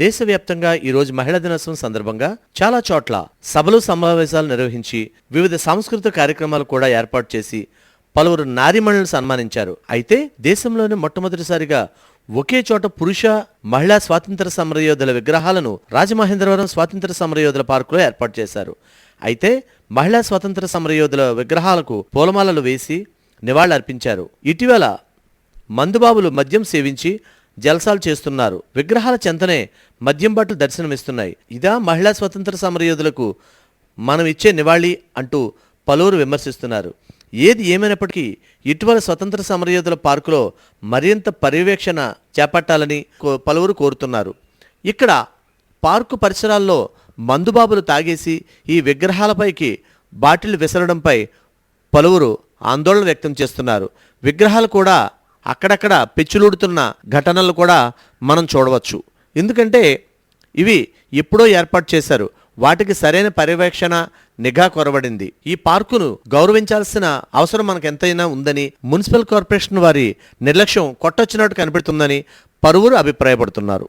దేశవ్యాప్తంగా ఈరోజు మహిళా దినోత్సవం సందర్భంగా చాలా చోట్ల సభలు సమావేశాలు నిర్వహించి వివిధ సాంస్కృతిక కార్యక్రమాలు కూడా ఏర్పాటు చేసి పలువురు నారీమణులను సన్మానించారు. అయితే దేశంలోనే మొట్టమొదటిసారిగా ఒకే చోట పురుష మహిళా స్వాతంత్ర సమరయోధుల విగ్రహాలను రాజమహేంద్రవరం స్వాతంత్ర సమరయోధుల పార్కులో ఏర్పాటు చేశారు. అయితే మహిళా స్వాతంత్ర సమరయోధుల విగ్రహాలకు పూలమాలలు వేసి నివాళులర్పించారు. ఇటీవల మందుబాబులు మద్యం సేవించి జల్సాలు చేస్తున్నారు. విగ్రహాల చెంతనే మద్యం బాటలు దర్శనమిస్తున్నాయి. ఇదా మహిళా స్వతంత్ర సమరయోధులకు మనం ఇచ్చే నివాళి అంటూ పలువురు విమర్శిస్తున్నారు. ఏది ఏమైనప్పటికీ ఇటీవల స్వతంత్ర సమరయోధుల పార్కులో మరింత పర్యవేక్షణ చేపట్టాలని కో- పలువురు కోరుతున్నారు. ఇక్కడ పార్కు పరిసరాల్లో మందుబాబులు తాగేసి ఈ విగ్రహాలపైకి బాటిల్ విసరడంపై పలువురు ఆందోళన వ్యక్తం చేస్తున్నారు. విగ్రహాలు కూడా అక్కడక్కడ పెచ్చులుడుతున్న ఘటనలు కూడా మనం చూడవచ్చు. ఎందుకంటే ఇవి ఎప్పుడో ఏర్పాటు చేశారు. వాటికి సరైన పర్యవేక్షణ నిఘా కొరబడింది ఈ పార్కును గౌరవించాల్సిన అవసరం మనకు ఎంతైనా ఉందని మున్సిపల్ కార్పొరేషన్ వారి నిర్లక్ష్యం కొట్టొచ్చినట్టు కనిపెడుతుందని పలువురు అభిప్రాయపడుతున్నారు.